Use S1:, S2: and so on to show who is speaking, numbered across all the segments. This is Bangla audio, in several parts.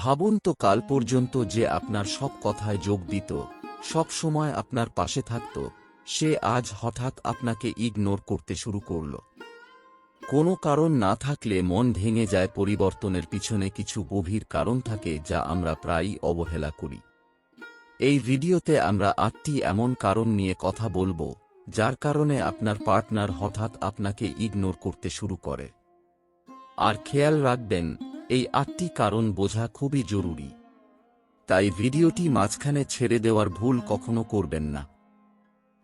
S1: ভাবুন তো কাল পর্যন্ত যে আপনার সব কথায় যোগ দিত, সব সময় আপনার পাশে থাকত, সে আজ হঠাৎ আপনাকে ইগনোর করতে শুরু করল। কোনো কারণ না থাকলে মন ভেঙে যায় পরিবর্তনের পিছনে কিছু গভীর কারণ থাকে যা আমরা প্রায়ই অবহেলা করি। এই ভিডিওতে আমরা আটটি এমন কারণ নিয়ে কথা বলব, যার কারণে আপনার পার্টনার হঠাৎ আপনাকে ইগনোর করতে শুরু করে। আর খেয়াল রাখবেন এই আটটি কারণ বোঝা খুবই জরুরি। তাই ভিডিওটি মাঝখানে ছেড়ে দেওয়ার ভুল কখনো করবেন না।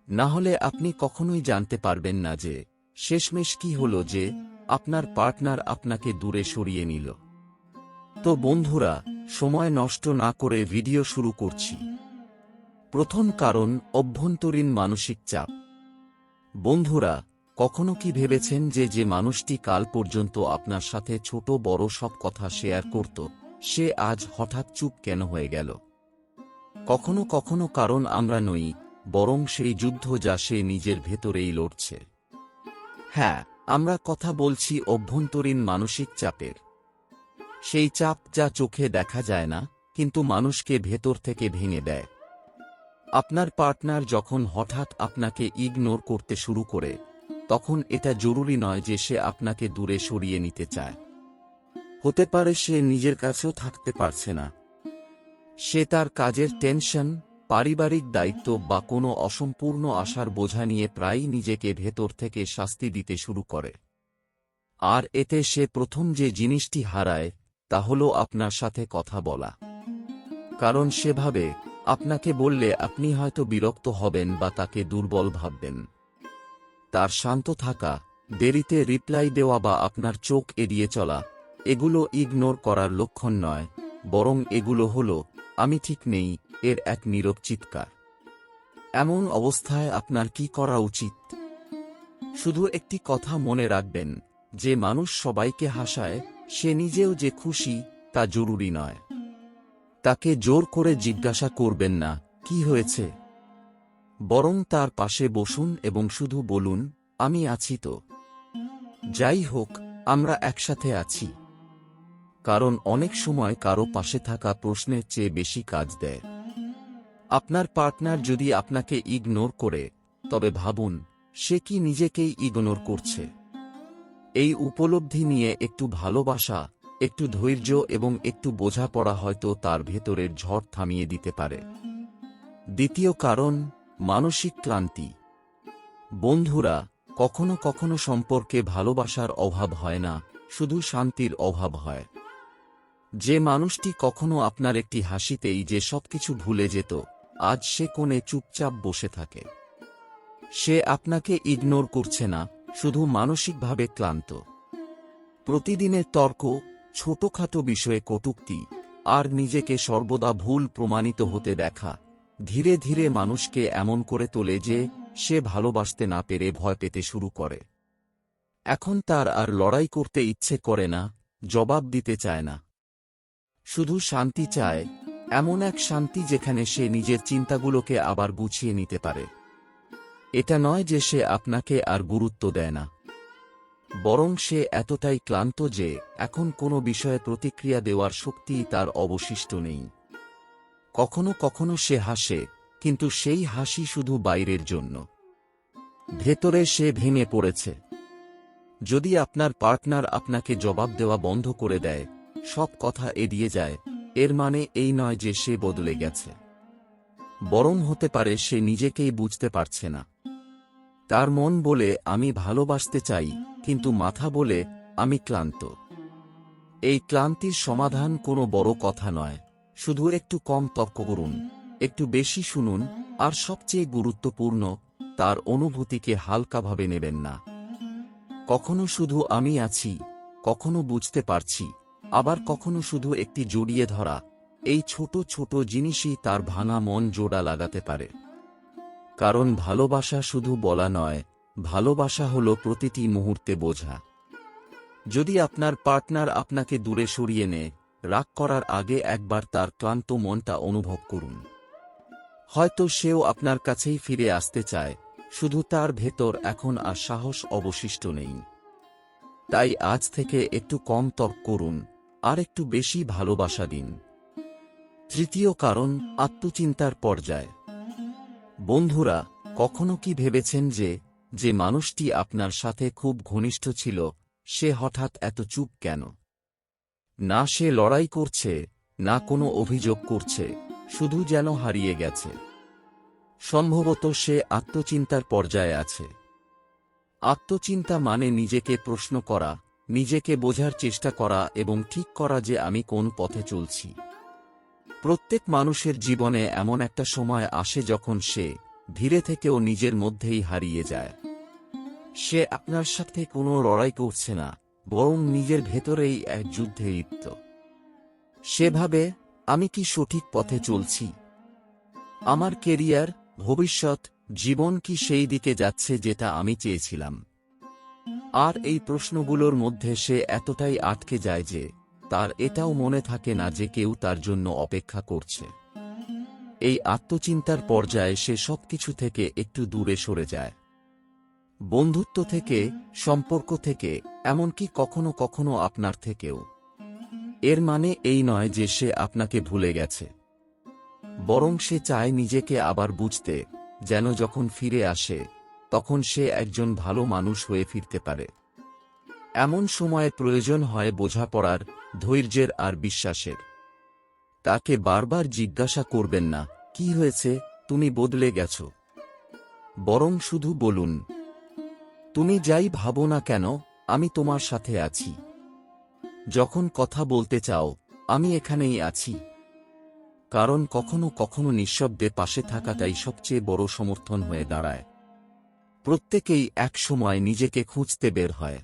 S1: না হলে আপনি কখনোই জানতে পারবেন না যে, শেষমেশ কি হল যে, আপনার পার্টনার আপনাকে দূরে সরিয়ে নিল। তো বন্ধুরা, সময় নষ্ট না করে ভিডিও শুরু করছি। প্রথম কারণ, অভ্যন্তরীণ মানসিক চাপ। বন্ধুরা কখনো কি ভেবেছেন যে যে মানুষটি কাল পর্যন্ত আপনার সাথে ছোট বড় সব কথা শেয়ার করত, সে আজ হঠাৎ চুপ কেন হয়ে গেল? কখনো কখনো কারণ আমরা নই, বরং সেই যুদ্ধ যা সে নিজের ভেতরেই লড়ছে। হ্যাঁ আমরা কথা বলছি অভ্যন্তরীণ মানসিক চাপের। সেই চাপ যা চোখে দেখা যায় না, কিন্তু মানুষকে ভেতর থেকে ভেঙে দেয়। আপনার পার্টনার যখন হঠাৎ আপনাকে ইগনোর করতে শুরু করে তখন এটা জরুরি নয় যে সে আপনাকে দূরে সরিয়ে নিতে চায়। হতে পারে সে নিজের কাছেও থাকতে পারছে না। সে তার কাজের টেনশন, পারিবারিক দায়িত্ব বা কোনো অসম্পূর্ণ আশার বোঝা নিয়ে প্রায়ই নিজেকে ভেতর থেকে শাস্তি দিতে শুরু করে। আর এতে সে প্রথম যে জিনিসটি হারায়, তা হল আপনার সাথে কথা বলা। কারণ সেভাবে আপনাকে বললে আপনি হয়তো বিরক্ত হবেন বা তাকে দুর্বল ভাববেন। তার শান্ত থাকা, দেরিতে রিপ্লাই দেওয়া বা আপনার চোখ এড়িয়ে চলা, এগুলো ইগনোর করার লক্ষণ নয়, বরং এগুলো হল, আমি ঠিক নেই এর এক নীরব চিৎকার। এমন অবস্থায় আপনার কি করা উচিত? শুধু একটি কথা মনে রাখবেন, যে মানুষ সবাইকে হাসায়, সে নিজেও যে খুশি, তা জরুরি নয়। তাকে জোর করে জিজ্ঞাসা করবেন না, কি হয়েছে? বরং তার পাশে বসুন এবং শুধু বলুন, আমি আছি তো। যাই হোক, আমরা একসাথে আছি। কারণ অনেক সময় কারও পাশে থাকা প্রশ্নের চেয়ে বেশি কাজ দেয়। আপনার পার্টনার যদি আপনাকে ইগনোর করে, তবে ভাবুন, সে কি নিজেকেই ইগনোর করছে? এই উপলব্ধি নিয়ে একটু ভালোবাসা, একটু ধৈর্য এবং একটু বোঝাপড়া হয়তো তার ভেতরের ঝড় থামিয়ে দিতে পারে। দ্বিতীয় কারণ মানসিক ক্লান্তি। বন্ধুরা, কখনো কখনো সম্পর্কে ভালোবাসার অভাব হয় না, শুধু শান্তির অভাব হয়। যে মানুষটি কখনো আপনার একটি হাসিতেই যে সবকিছু ভুলে যেত, আজ সে কোণে চুপচাপ বসে থাকে। সে আপনাকে ইগনোর করছে না, শুধু মানসিকভাবে ক্লান্ত। প্রতিদিনের তর্ক, ছোটখাটো বিষয়ে কটুক্তি, আর নিজেকে সর্বদা ভুল প্রমাণিত হতে দেখা ধীরে ধীরে মানুষকে এমন করে তোলে যে, সে ভালোবাসতে না পেরে ভয় পেতে শুরু করে। এখন তার আর লড়াই করতে ইচ্ছে করে না, জবাব দিতে চায় না। শুধু শান্তি চায়, এমন এক শান্তি যেখানে সে নিজের চিন্তাগুলোকে আবার গুছিয়ে নিতে পারে। এটা নয় যে সে আপনাকে আর গুরুত্ব দেয় না। বরং সে এতটাই ক্লান্ত যে, এখন কোনো বিষয়ে প্রতিক্রিয়া দেওয়ার শক্তি তার অবশিষ্ট নেই। কখনো কখনো সে হাসে, কিন্তু সেই হাসি শুধু বাইরের জন্য। ভেতরে সে ভেঙে পড়েছে। যদি আপনার পার্টনার আপনাকে জবাব দেওয়া বন্ধ করে দেয়, সব কথা এড়িয়ে যায়, এর মানে এই নয় যে সে বদলে গেছে। বরং হতে পারে সে নিজেকেই বুঝতে পারছে না। তার মন বলে, আমি ভালোবাসতে চাই, কিন্তু মাথা বলে, আমি ক্লান্ত। এই ক্লান্তির সমাধান কোনো বড় কথা নয়। শুধু একটু কম তর্ক করুন, একটু বেশি শুনুন, আর সবচেয়ে গুরুত্বপূর্ণ, তার অনুভূতিকে হালকাভাবে নেবেন না। কখনো শুধু আমি আছি, কখনো বুঝতে পারছি, আবার কখনো শুধু একটি জড়িয়ে ধরা, এই ছোট ছোট জিনিসই তার ভাঙা মন জোড়া লাগাতে পারে। কারণ ভালোবাসা শুধু বলা নয়, ভালোবাসা হল প্রতিটি মুহূর্তে বোঝা। যদি আপনার পার্টনার আপনাকে দূরে সরিয়ে নেয় রাগ করার আগে একবার তার ক্লান্ত মনটা অনুভব করুন। হয়তো সেও আপনার কাছেই ফিরে আসতে চায়, শুধু তার ভেতর এখন আর সাহস অবশিষ্ট নেই। তাই আজ থেকে একটু কম তর্ক করুন, আর একটু বেশি ভালোবাসা দিন। তৃতীয় কারণ, আত্মচিন্তার পর্যায়। বন্ধুরা, কখনো কি ভেবেছেন যে যে মানুষটি আপনার সাথে খুব ঘনিষ্ঠ ছিল, সে হঠাৎ এত চুপ কেন? না সে লড়াই করছে, না কোনো অভিযোগ করছে, শুধু যেন হারিয়ে গেছে। সম্ভবত সে আত্মচিন্তার পর্যায়ে আছে। আত্মচিন্তা মানে নিজেকে প্রশ্ন করা, নিজেকে বোঝার চেষ্টা করা এবং ঠিক করা যে আমি কোন পথে চলছি। প্রত্যেক মানুষের জীবনে এমন একটা সময় আসে যখন সে ধীরে থেকেও নিজের মধ্যেই হারিয়ে যায়। সে আপনার সাথে কোনো লড়াই করছে না বরং নিজের ভেতরেই এক যুদ্ধে লিপ্ত। সেভাবে আমি কি সঠিক পথে চলছি? আমার কেরিয়ার, ভবিষ্যৎ, জীবন কি সেই দিকে যাচ্ছে যেটা আমি চেয়েছিলাম? আর এই প্রশ্নগুলোর মধ্যে সে এতটাই আটকে যায় যে তার এটাও মনে থাকে না যে কেউ তার জন্য অপেক্ষা করছে। এই আত্মচিন্তার পর্যায়ে সে সবকিছু থেকে একটু দূরে সরে যায়। বন্ধুত্ব থেকে, সম্পর্ক থেকে, এমনকি কখনো কখনো আপনার থেকেও। এর মানে এই নয় যে সে আপনাকে ভুলে গেছে। বরং সে চায় নিজেকে আবার বুঝতে, যেন যখন ফিরে আসে, তখন সে একজন ভালো মানুষ হয়ে ফিরতে পারে। এমন সময়ে প্রয়োজন হয় বোঝাপড়ার, ধৈর্যের আর বিশ্বাসের। তাকে বারবার জিজ্ঞাসা করবেন না, কি হয়েছে? তুমি বদলে গেছ? বরং শুধু বলুন তুমি যাই ভাবো না কেন, আমি তোমার সাথে আছি। যখন কথা বলতে চাও, আমি এখানেই আছি। কারণ কখনো কখনো নিঃশব্দে পাশে থাকাটাই সবচেয়ে বড় সমর্থন হয়ে দাঁড়ায়। প্রত্যেকেই এক সময় নিজেকে খুঁজতে বের হয়।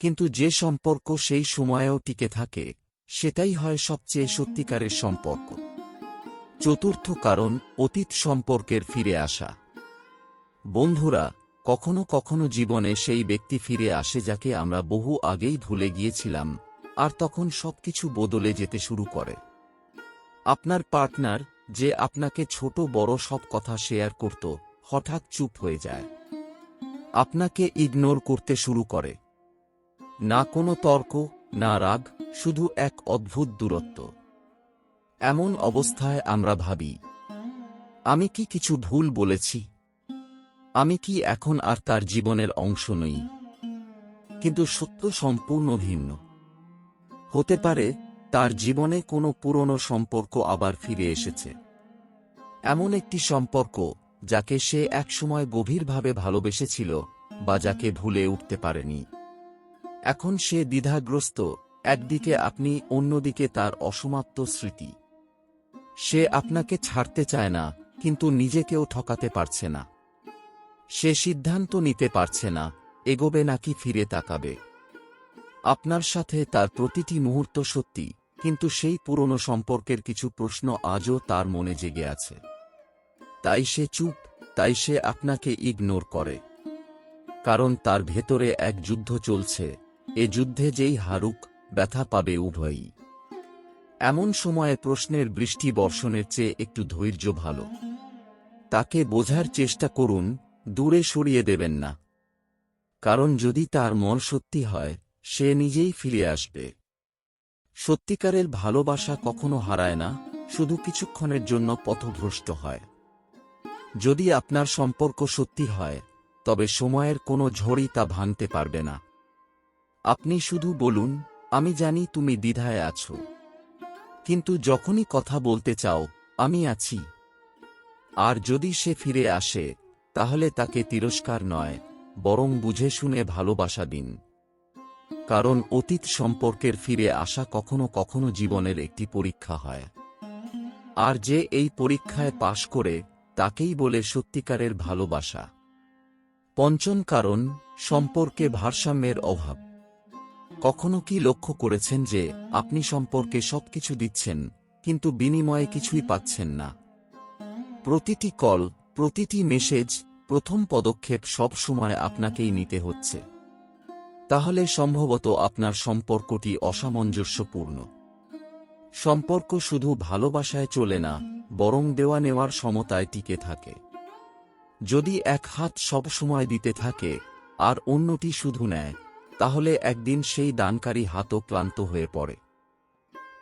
S1: কিন্তু যে সম্পর্ক সেই সময়েও টিকে থাকে, সেটাই হয় সবচেয়ে সত্যিকারের সম্পর্ক। চতুর্থ কারণ, অতীত সম্পর্কের ফিরে আসা। বন্ধুরা কখনো কখনো জীবনে সেই ব্যক্তি ফিরে আসে যাকে আমরা বহু আগেই ভুলে গিয়েছিলাম, আর তখন সবকিছু বদলে যেতে শুরু করে। আপনার পার্টনার, যে আপনাকে ছোট বড় সব কথা শেয়ার করত, হঠাৎ চুপ হয়ে যায়। আপনাকে ইগনোর করতে শুরু করে। না কোনো তর্ক, না রাগ, শুধু এক অদ্ভুত দূরত্ব। এমন অবস্থায় আমরা ভাবি, আমি কি কিছু ভুল বলেছি? আমি কি এখন আর তার জীবনের অংশ নই? কিন্তু সত্য সম্পূর্ণ ভিন্ন। হতে পারে তার জীবনে কোনো পুরনো সম্পর্ক আবার ফিরে এসেছে। এমন একটি সম্পর্ক যাকে সে একসময় গভীরভাবে ভালোবেসেছিল বা যাকে ভুলে উঠতে পারেনি। এখন সে দ্বিধাগ্রস্ত, একদিকে আপনি, অন্যদিকে তার অসমাপ্ত স্মৃতি। সে আপনাকে ছাড়তে চায় না, কিন্তু নিজেকেও ঠকাতে পারছে না। সে সিদ্ধান্ত নিতে পারছে না, এগোবে নাকি ফিরে তাকাবে। আপনার সাথে তার প্রতিটি মুহূর্ত সত্যি, কিন্তু সেই পুরনো সম্পর্কের কিছু প্রশ্ন আজও তার মনে জেগে আছে। তাই সে চুপ, তাই সে আপনাকে ইগনোর করে। কারণ তার ভেতরে এক যুদ্ধ চলছে, এ যুদ্ধে যেই হারুক, ব্যথা পাবে উভয়ই। এমন সময়ে প্রশ্নের বৃষ্টি বর্ষণের চেয়ে একটু ধৈর্য ভালো। তাকে বোঝার চেষ্টা করুন দূরে সরিয়ে দেবেন না। কারণ যদি তার মন সত্যি হয়, সে নিজেই ফিরে আসবে। সত্যিকারের ভালোবাসা কখনো হারায় না, শুধু কিছুক্ষণের জন্য পথভ্রষ্ট হয়। যদি আপনার সম্পর্ক সত্যি হয়, তবে সময়ের কোনো ঝড়ই তা ভাঙতে পারবে না। আপনি শুধু বলুন, আমি জানি তুমি দ্বিধায় আছো। কিন্তু যখনই কথা বলতে চাও, আমি আছি। আর যদি সে ফিরে আসে তাহলে তাকে তিরস্কার নয়, বরং বুঝে শুনে ভালোবাসা দিন। কারণ অতীত সম্পর্কের ফিরে আসা কখনো কখনো জীবনের একটি পরীক্ষা হয়। আর যে এই পরীক্ষায় পাশ করে, তাকেই বলে সত্যিকারের ভালোবাসা। পঞ্চম কারণ, সম্পর্কে ভারসাম্যের অভাব। কখনো কি লক্ষ্য করেছেন যে, আপনি সম্পর্কে সবকিছু দিচ্ছেন, কিন্তু বিনিময়ে কিছুই পাচ্ছেন না? প্রতিটি কল প্রতিটি মেসেজ, প্রথম পদক্ষেপ সব সময় আপনাকেই নিতে হচ্ছে। তাহলে সম্ভবত আপনার সম্পর্কটি অসামঞ্জস্যপূর্ণ। সম্পর্ক শুধু ভালোবাসায় চলে না, বরং দেওয়া নেওয়ার সমতায় টিকে থাকে। যদি এক হাত সব সময় দিতে থাকে, আর অন্যটি শুধু নেয়, তাহলে একদিন সেই দানকারী হাতও ক্লান্ত হয়ে পড়ে।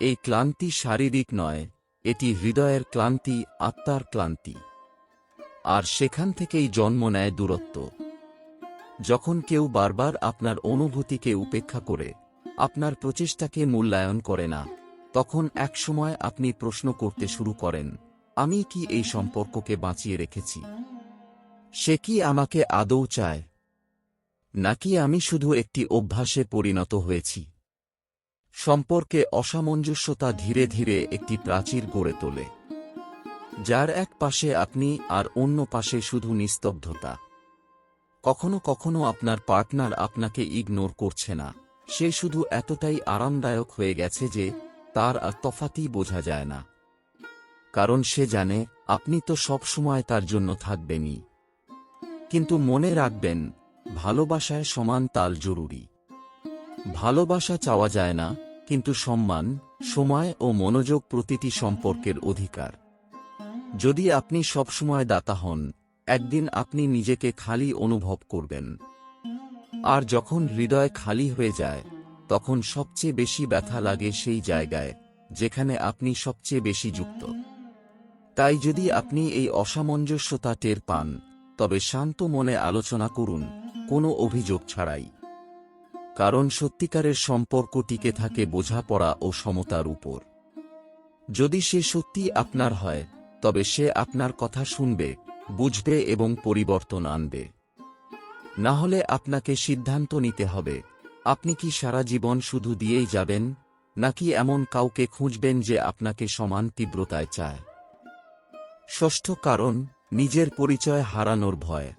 S1: এই ক্লান্তি শারীরিক নয়, এটি হৃদয়ের ক্লান্তি, আত্মার ক্লান্তি। আর সেখান থেকেই জন্ম নেয় দূরত্ব। যখন কেউ বারবার আপনার অনুভূতিকে উপেক্ষা করে, আপনার প্রচেষ্টাকে মূল্যায়ন করে না, তখন একসময় আপনি প্রশ্ন করতে শুরু করেন, আমি কি এই সম্পর্ককে বাঁচিয়ে রেখেছি? সে কি আমাকে আদৌ চায়? নাকি আমি শুধু একটি অভ্যাসে পরিণত হয়েছি? সম্পর্কে অসামঞ্জস্যতা ধীরে ধীরে একটি প্রাচীর গড়ে তোলে। যার এক পাশে আপনি আর অন্য পাশে শুধু নিস্তব্ধতা। কখনো কখনো আপনার পার্টনার আপনাকে ইগনোর করছে না। সে শুধু এতটাই আরামদায়ক হয়ে গেছে যে তার আর তফাতই বোঝা যায় না। কারণ সে জানে, আপনি তো সব সময় তার জন্য থাকবেনই। কিন্তু মনে রাখবেন, ভালোবাসায় সমান তাল জরুরি। ভালোবাসা চাওয়া যায় না, কিন্তু সম্মান, সময় ও মনোযোগ প্রতিটি সম্পর্কের অধিকার। যদি আপনি সবসময় দাতা হন, একদিন আপনি নিজেকে খালি অনুভব করবেন। আর যখন হৃদয় খালি হয়ে যায়, তখন সবচেয়ে বেশি ব্যথা লাগে সেই জায়গায়, যেখানে আপনি সবচেয়ে বেশি যুক্ত। তাই যদি আপনি এই অসামঞ্জস্যতা টের পান, তবে শান্ত মনে আলোচনা করুন, কোনো অভিযোগ ছাড়াই। কারণ সত্যিকারের সম্পর্ক টিকে থাকে বোঝাপড়া ও সমতার উপর। যদি সে সত্যি আপনার হয় তবে সে আপনার কথা শুনবে, বুঝবে এবং পরিবর্তন আনবে। না হলে আপনাকে সিদ্ধান্ত নিতে হবে, আপনি কি সারা জীবন শুধু দিয়েই যাবেন, নাকি এমন কাউকে খুঁজবেন যে আপনাকে সমান তীব্রতায় চায়? ষষ্ঠ কারণ, নিজের পরিচয় হারানোর ভয়।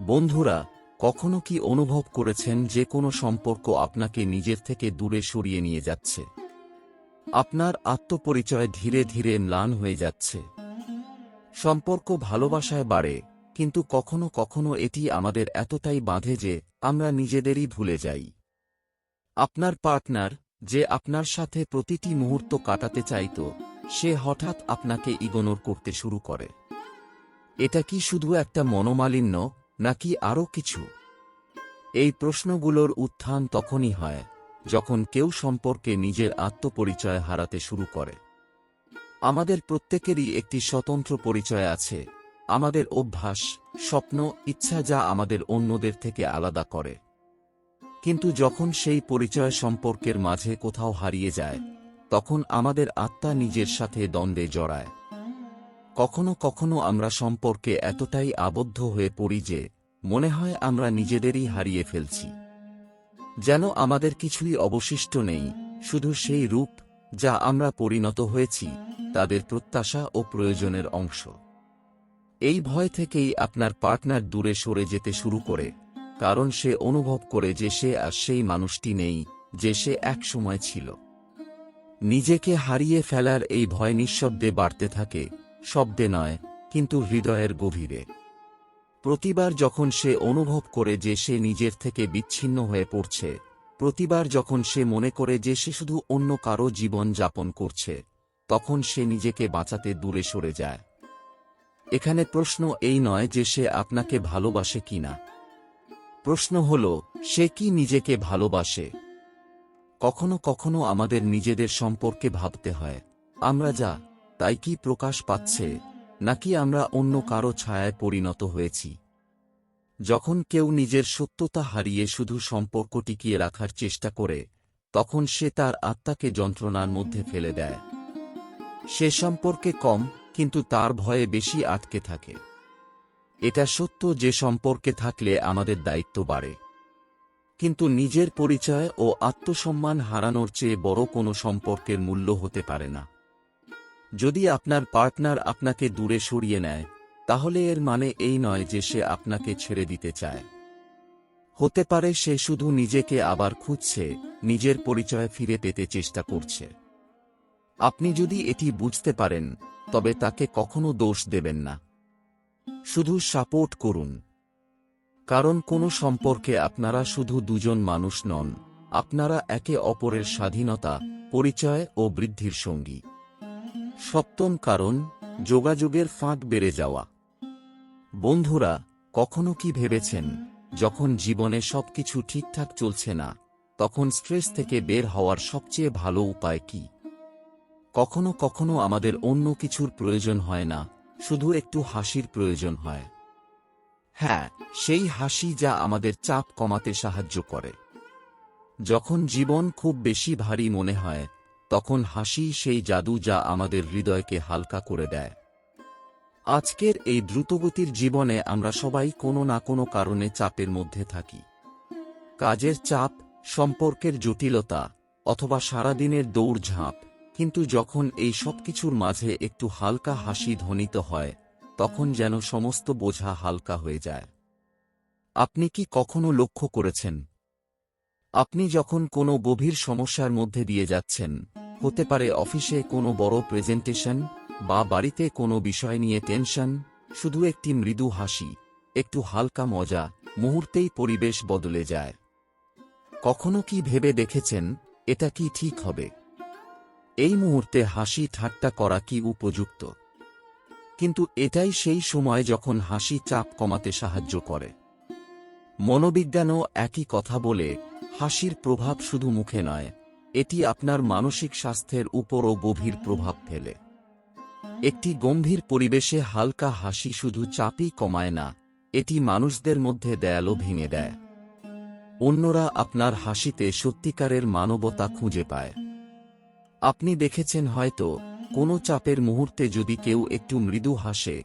S1: বন্ধুরা, কখনো কি অনুভব করেছেন যে কোনো সম্পর্ক আপনাকে নিজের থেকে দূরে সরিয়ে নিয়ে যাচ্ছে? আপনার আত্মপরিচয় ধীরে ধীরে ম্লান হয়ে যাচ্ছে। সম্পর্ক ভালোবাসায় বাড়ে, কিন্তু কখনো কখনো এটি আমাদের এতটাই বাঁধে যে আমরা নিজেদেরই ভুলে যাই। আপনার পার্টনার, যে আপনার সাথে প্রতিটি মুহূর্ত কাটাতে চাইত, সে হঠাৎ আপনাকে ইগনোর করতে শুরু করে। এটা কি শুধু একটা মনোমালিন্য, নাকি আরও কিছু? এই প্রশ্নগুলোর উত্থান তখনই হয় যখন কেউ সম্পর্কে নিজের আত্মপরিচয় হারাতে শুরু করে। আমাদের প্রত্যেকেরই একটি স্বতন্ত্র পরিচয় আছে। আমাদের অভ্যাস, স্বপ্ন, ইচ্ছা যা আমাদের অন্যদের থেকে আলাদা করে। কিন্তু যখন সেই পরিচয় সম্পর্কের মাঝে কোথাও হারিয়ে যায়, তখন আমাদের আত্মা নিজের সাথে দ্বন্দ্বে জড়ায়। কখনো কখনো আমরা সম্পর্কে এতটাই আবদ্ধ হয়ে পড়ি যে, মনে হয় আমরা নিজেদেরই হারিয়ে ফেলছি। যেন আমাদের কিছুই অবশিষ্ট নেই, শুধু সেই রূপ, যা আমরা পরিণত হয়েছি, তাদের প্রত্যাশা ও প্রয়োজনের অংশ। এই ভয় থেকেই আপনার পার্টনার দূরে সরে যেতে শুরু করে, কারণ সে অনুভব করে যে সে আর সেই মানুষটি নেই, যে সে এক সময় ছিল। নিজেকে হারিয়ে ফেলার এই ভয় নিঃশব্দে বাড়তে থাকে, শব্দে নয়, কিন্তু হৃদয়ের গভীরে। প্রতিবার যখন সে অনুভব করে যে সে নিজের থেকে বিচ্ছিন্ন হয়ে পড়ছে, প্রতিবার যখন সে মনে করে যে সে শুধু অন্য কারও জীবন যাপন করছে, তখন সে নিজেকে বাঁচাতে দূরে সরে যায়। এখানে প্রশ্ন এই নয় যে সে আপনাকে ভালোবাসে কিনা প্রশ্ন হল, সে কি নিজেকে ভালোবাসে? কখনো কখনো আমাদের নিজেদের সম্পর্কে ভাবতে হয়, আমরা যা, তাই কি প্রকাশ পাচ্ছে? নাকি আমরা অন্য কারও ছায়ায় পরিণত হয়েছি। যখন কেউ নিজের সত্যতা হারিয়ে শুধু সম্পর্ক টিকিয়ে রাখার চেষ্টা করে, তখন সে তার আত্মাকে যন্ত্রণার মধ্যে ফেলে দেয়। সে সম্পর্কে কম, কিন্তু তার ভয়ে বেশি আটকে থাকে। এটা সত্য যে সম্পর্কে থাকলে আমাদের দায়িত্ব বাড়ে। কিন্তু নিজের পরিচয় ও আত্মসম্মান হারানোর চেয়ে বড় কোনো সম্পর্কের মূল্য হতে পারে না। যদি আপনার পার্টনার আপনাকে দূরে সরিয়ে নেয়, তাহলে এর মানে এই নয় যে সে আপনাকে ছেড়ে দিতে চায়। হতে পারে সে শুধু নিজেকে আবার খুঁজছে, নিজের পরিচয় ফিরে পেতে চেষ্টা করছে। আপনি যদি এটি বুঝতে পারেন, তবে তাকে কখনো দোষ দেবেন না। শুধু সাপোর্ট করুন। কারণ কোনো সম্পর্কে আপনারা শুধু দুজন মানুষ নন, আপনারা একে অপরের স্বাধীনতা, পরিচয় ও বৃদ্ধির সঙ্গী। সপ্তম কারণ, যোগাযোগের ফাঁক বেড়ে যাওয়া। বন্ধুরা, কখনো কি ভেবেছেন, যখন জীবনে সবকিছু ঠিকঠাক চলছে না, তখন স্ট্রেস থেকে বের হওয়ার সবচেয়ে ভালো উপায় কি? কখনো কখনো আমাদের অন্য কিছুর প্রয়োজন হয় না, শুধু একটু হাসির প্রয়োজন হয়। হ্যাঁ সেই হাসি যা আমাদের চাপ কমাতে সাহায্য করে। যখন জীবন খুব বেশি ভারী মনে হয় তখন হাসি সেই জাদু যা আমাদের হৃদয়কে হালকা করে দেয়। আজকের এই দ্রুতগতির জীবনে আমরা সবাই কোনো না কোনো কারণে চাপের মধ্যে থাকি। কাজের চাপ, সম্পর্কের জটিলতা, অথবা সারাদিনের দৌড়ঝাঁপ, কিন্তু যখন এই সব কিছুর মাঝে একটু হালকা হাসি ধ্বনিত হয়, তখন যেন সমস্ত বোঝা হালকা হয়ে যায়। আপনি কি কখনো লক্ষ্য করেছেন আপনি যখন কোনো গভীর সমস্যার মধ্যে দিয়ে যাচ্ছেন, হতে পারে অফিসে কোনো বড় প্রেজেন্টেশন বা বাড়িতে কোনো বিষয় নিয়ে টেনশন, শুধু একটি মৃদু হাসি, একটু হালকা মজা, মুহূর্তেই পরিবেশ বদলে যায়। কখনো কি ভেবে দেখেছেন, এটা কি ঠিক হবে? এই মুহূর্তে হাসি ঠাট্টা করা কি উপযুক্ত? কিন্তু এটাই সেই সময় যখন হাসি চাপ কমাতে সাহায্য করে। মনোবিজ্ঞানও একই কথা বলে হাসির প্রভাব শুধু মুখে নয়, এটি আপনার মানসিক স্বাস্থ্যের উপরও গভীর প্রভাব ফেলে। একটি গম্ভীর পরিবেশে হালকা হাসি শুধু চাপই কমায় না, এটি মানুষদের মধ্যে দেয়ালও ভেঙে দেয়। অন্যরা আপনার হাসিতে সত্যিকারের মানবতা খুঁজে পায়। আপনি দেখেছেন হয়তো, কোনো চাপের মুহূর্তে যদি কেউ একটু মৃদু হাসে,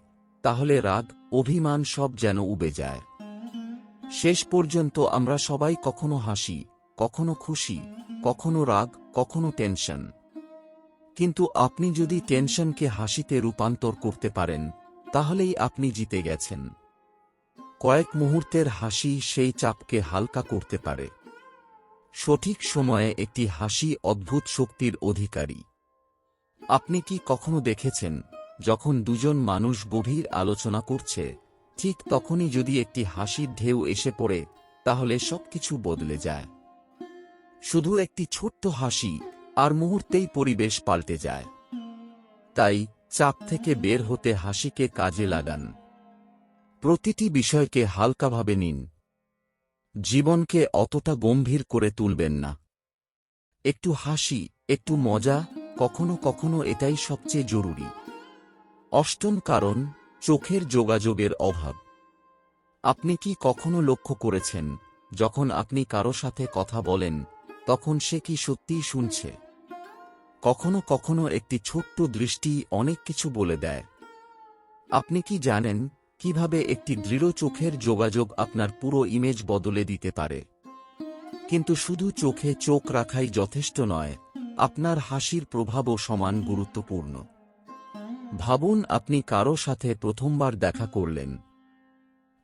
S1: তাহলে রাগ, অভিমান সব যেন উবে যায়। শেষ পর্যন্ত আমরা সবাই কখনো হাসি, কখনো খুশি, কখনো রাগ, কখনো টেনশন। কিন্তু আপনি যদি টেনশনকে হাসিতে রূপান্তর করতে পারেন, তাহলেই আপনি জিতে গেছেন। কয়েক মুহূর্তের হাসি সেই চাপকে হালকা করতে পারে। সঠিক সময়ে একটি হাসি অদ্ভুত শক্তির অধিকারী। আপনি কি কখনো দেখেছেন, যখন দুজন মানুষ গভীর আলোচনা করছে ঠিক তখনই যদি একটি হাসির ঢেউ এসে পড়ে, তাহলে সবকিছু বদলে যায়। শুধু একটি ছোট্ট হাসি আর মুহূর্তেই পরিবেশ পাল্টে যায়। তাই চাপ থেকে বের হতে হাসিকে কাজে লাগান। প্রতিটি বিষয়কে হালকাভাবে নিন। জীবনকে অতটা গম্ভীর করে তুলবেন না। একটু হাসি, একটু মজা, কখনো কখনো এটাই সবচেয়ে জরুরি। অষ্টম কারণ চোখের যোগাযোগের অভাব। আপনি কি কখনো লক্ষ্য করেছেন, যখন আপনি কারও সাথে কথা বলেন, তখন সে কি সত্যিই শুনছে? কখনো কখনো একটি ছোট্ট দৃষ্টি অনেক কিছু বলে দেয়। আপনি কি জানেন, কীভাবে একটি দৃঢ় চোখের যোগাযোগ আপনার পুরো ইমেজ বদলে দিতে পারে? কিন্তু শুধু চোখে চোখ রাখাই যথেষ্ট নয়, আপনার হাসির প্রভাবও সমান গুরুত্বপূর্ণ। ভাবুন আপনি কারও সাথে প্রথমবার দেখা করলেন।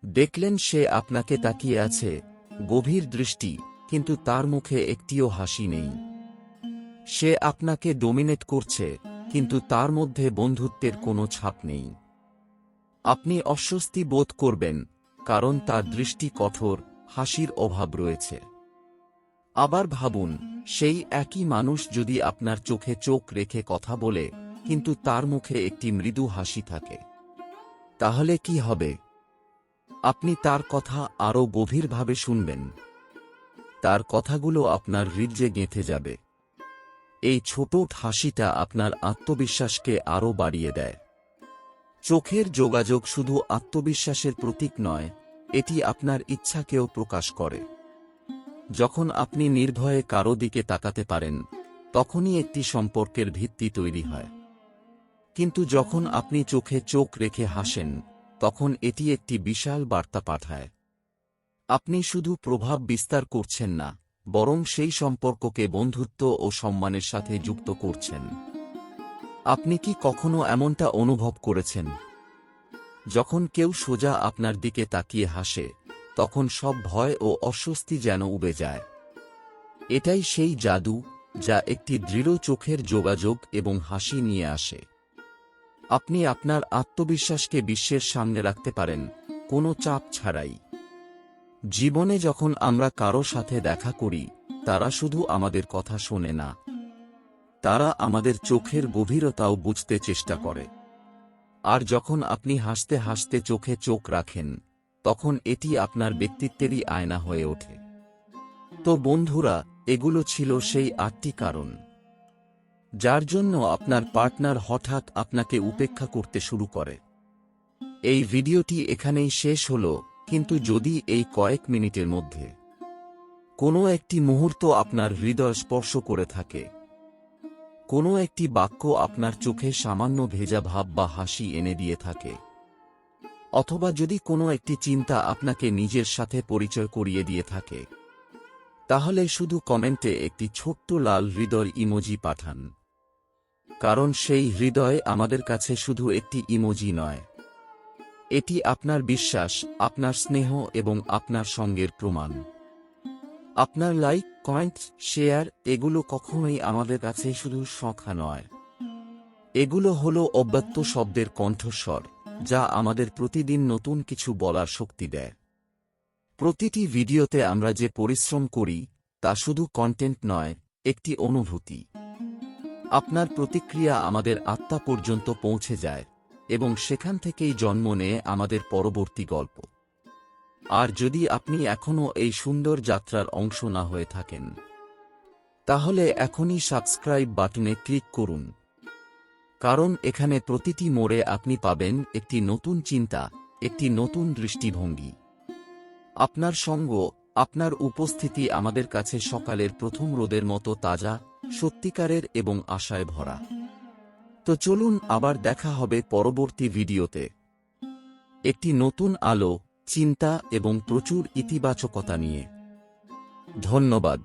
S1: দেখলেন সে আপনাকে তাকিয়ে আছে, গভীর দৃষ্টি, কিন্তু তার মুখে একটিও হাসি নেই। সে আপনাকে ডোমিনেট করছে, কিন্তু তার মধ্যে বন্ধুত্বের কোনো ছাপ নেই। আপনি অস্বস্তি বোধ করবেন, কারণ তার দৃষ্টি কঠোর, হাসির অভাব রয়েছে। আবার ভাবুন, সেই একই মানুষ যদি আপনার চোখে চোখ রেখে কথা বলে কিন্তু তার মুখে একটি মৃদু হাসি থাকে। তাহলে কি হবে? আপনি তার কথা আরও গভীরভাবে শুনবেন। তার কথাগুলো আপনার হৃদয়ে গেঁথে যাবে। এই ছোট হাসিটা আপনার আত্মবিশ্বাসকে আরও বাড়িয়ে দেয়। চোখের যোগাযোগ শুধু আত্মবিশ্বাসের প্রতীক নয়, এটি আপনার ইচ্ছাকেও প্রকাশ করে। যখন আপনি নির্ভয়ে কারও দিকে তাকাতে পারেন, তখনই একটি সম্পর্কের ভিত্তি তৈরি হয়। কিন্তু যখন আপনি চোখে চোখ রেখে হাসেন, তখন এটি একটি বিশাল বার্তা পাঠায়। আপনি শুধু প্রভাব বিস্তার করছেন না, বরং সেই সম্পর্ককে বন্ধুত্ব ও সম্মানের সাথে যুক্ত করছেন। আপনি কি কখনো এমনটা অনুভব করেছেন? যখন কেউ সোজা আপনার দিকে তাকিয়ে হাসে, তখন সব ভয় ও অস্বস্তি যেন উবে যায়। এটাই সেই জাদু, যা একটি দৃঢ় চোখের যোগাযোগ এবং হাসি নিয়ে আসে। আপনি আপনার আত্মবিশ্বাসকে বিশ্বের সামনে রাখতে পারেন, কোনো চাপ ছাড়াই। জীবনে যখন আমরা কারও সাথে দেখা করি, তারা শুধু আমাদের কথা শোনে না। তারা আমাদের চোখের গভীরতাও বুঝতে চেষ্টা করে। আর যখন আপনি হাসতে হাসতে চোখে চোখ রাখেন, তখন এটি আপনার ব্যক্তিত্বেরই আয়না হয়ে ওঠে। তো বন্ধুরা, এগুলো ছিল সেই আটটি কারণ। যার জন্য আপনার পার্টনার হঠাৎ আপনাকে উপেক্ষা করতে শুরু করে। এই ভিডিওটি এখানেই শেষ হল, কিন্তু যদি এই কয়েক মিনিটের মধ্যে কোনো একটি মুহূর্ত আপনার হৃদয় স্পর্শ করে থাকে, কোনো একটি বাক্য আপনার চোখে সামান্য ভেজা ভাব বা হাসি এনে দিয়ে থাকে, অথবা যদি কোনো একটি চিন্তা আপনাকে নিজের সাথে পরিচয় করিয়ে দিয়ে থাকে তাহলে শুধু কমেন্টে একটি ছোট্ট লাল হৃদয় ইমোজি পাঠান। কারণ সেই হৃদয় আমাদের কাছে শুধু একটি ইমোজি নয়। এটি আপনার বিশ্বাস, আপনার স্নেহ এবং আপনার সঙ্গের প্রমাণ। আপনার লাইক কয়েন্ট শেয়ার, এগুলো কখনোই আমাদের কাছে শুধু সংখ্যা নয়। এগুলো হলো অব্যক্ত শব্দের কণ্ঠস্বর, যা আমাদের প্রতিদিন নতুন কিছু বলার শক্তি দেয়। প্রতিটি ভিডিওতে আমরা যে পরিশ্রম করি, তা শুধু কন্টেন্ট নয়, একটি অনুভূতি। আপনার প্রতিক্রিয়া আমাদের আত্মা পর্যন্ত পৌঁছে যায়, এবং সেখান থেকেই জন্ম নেয় আমাদের পরবর্তী গল্প। আর যদি আপনি এখনও এই সুন্দর যাত্রার অংশ না হয়ে থাকেন, তাহলে এখনই সাবস্ক্রাইব বাটনে ক্লিক করুন। কারণ এখানে প্রতিটি মোড়ে আপনি পাবেন একটি নতুন চিন্তা, একটি নতুন দৃষ্টিভঙ্গি। আপনার সঙ্গ, আপনার উপস্থিতি আমাদের কাছে সকালের প্রথম রোদের মতো তাজা, সত্যিকারের এবং আশায় ভরা। তো চলুন আবার দেখা হবে পরবর্তী ভিডিওতে। একটি নতুন আলো, চিন্তা এবং প্রচুর ইতিবাচকতা নিয়ে। ধন্যবাদ।